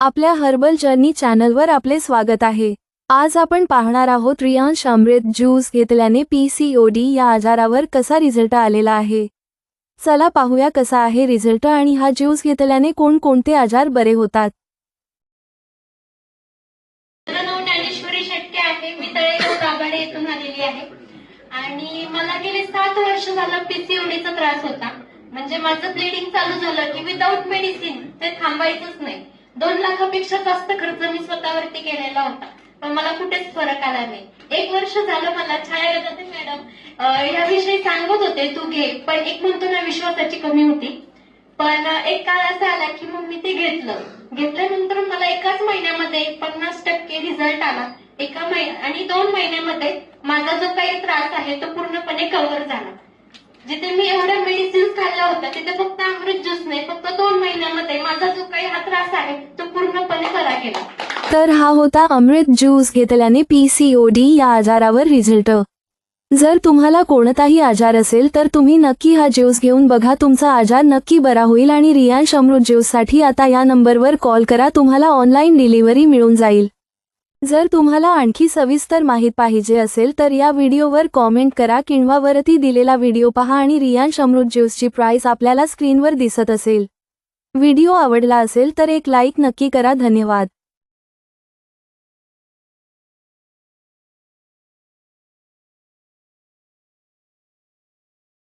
आपल्या herbal journey चॅनलवर आपले स्वागत आहे. आज आपण पाहणार आहोत रियांश अमृत ज्यूस घेतल्याने पी सी ओ डी या आजारावर कसा रिझल्ट आलेला आहे. चला पाहूया कसा आहे रिझल्ट आणि हा ज्यूस घेतल्याने कोणकोणते आजार बरे होतात. आणि मला गेले सात वर्ष झालं पीसीओडीचा त्रास होता. म्हणजे माझं ब्लिडिंग चालू झालं की विदाऊट मेडिसिन ते थांबायचंच नाही. दोन लाखापेक्षा जास्त खर्च मी स्वतःवरती केलेला होता. पण मला कुठेच फरक आला नाही. एक वर्ष झालं मला छाया जाते मॅडम. याविषयी सांगत होते तू घे. पण एक म्हणतो ना विश्वासाची कमी होती. पण एक काळ असा आला की मग मी ते घेतलं. घेतल्यानंतर मला एकाच महिन्यामध्ये पन्नास टक्के रिझल्ट आला. एका महिन्या आणि दोन महिन्यामध्ये माझा जो काही त्रास आहे तो पूर्णपणे कव्हर झाला. जिथे मी एवढ्या मेडिसिन खाल्ल्या होत्या तिथे फक्त अमृत ज्यूस नाही फक्त दोन आहे माझा जो काही हा त्रास आहे तो पूर्णपणे बरा गेला. तर हा होता अमृत ज्यूस घेतल्याने पी सी ओ डी या आजारावर रिझल्ट जर तुम्हाला कोणताही आजार असेल तर तुम्ही नक्की हा ज्यूस घेऊन बघा. तुमचा आजार नक्की बरा होईल आणि रियांश अमृत ज्यूससाठी आता या नंबरवर कॉल करा. तुम्हाला ऑनलाईन डिलिव्हरी मिळून जाईल. जर तुम्हाला आणखी सविस्तर माहीत पाहिजे असेल तर या व्हिडिओवर कॉमेंट करा किंवा वरती दिलेला व्हिडिओ पहा आणि रियांश अमृत ज्यूसची प्राईस आपल्याला स्क्रीनवर दिसत असेल. व्हिडिओ आवडला असेल तर एक लाईक नक्की करा. धन्यवाद.